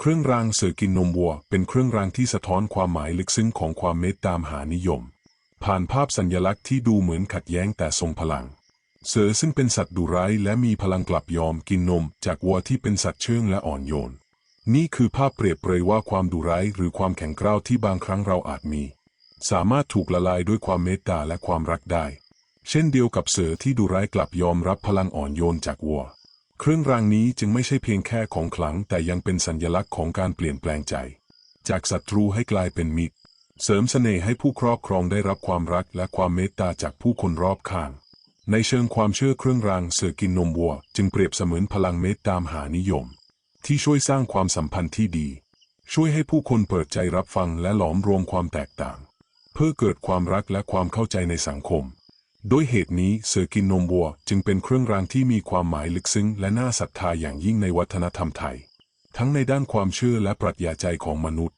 เครื่องรางเสือกินนมวัว เป็นเครื่องรางที่สะท้อนความหมายลึกซึ้งของความเมตตามหานิยม ผ่านภาพสัญลักษณ์ที่ดูเหมือนขัดแย้งแต่ทรงพลัง เสือซึ่งเป็นสัตว์ดุร้ายและมีพลังกลับยอมกินนม จากวัวที่เป็นสัตว์เชื่องและอ่อนโยน นี่คือภาพเปรียบเปรยว่าความดุร้ายหรือความแข็งกร้าวที่บางครั้งเราอาจมี สามารถถูกละลายด้วยความเมตตาและความรักได้ เช่นเดียวกับเสือที่ดุร้ายกลับยอมรับพลังอ่อนโยนจากวัว เครื่องรางนี้จึงไม่ใช่เพียงแค่ของขลังแต่ยังเป็นสัญลักษณ์ของการเปลี่ยนแปลงใจ จากศัตรูให้กลายเป็นมิตร เสริมเสน่ห์ให้ผู้ครอบครองได้รับความรักและความเมตตาจากผู้คนรอบข้าง ในเชิงความเชื่อเครื่องรางเสือกินนมวัว จึงเปรียบเสมือนพลังเมตตามหานิยม ที่ช่วยสร้างความสัมพันธ์ที่ดี ช่วยให้ผู้คนเปิดใจรับฟังและหลอมรวมความแตกต่าง เพื่อเกิดความรักและความเข้าใจในสังคม ด้วยเหตุนี้เสือกินนมวัวจึงเป็นเครื่องรางที่มีความหมายลึกซึ้งและน่าศรัทธาอย่างยิ่งในวัฒนธรรมไทย ทั้งในด้านความเชื่อและปรัชญาใจของมนุษย์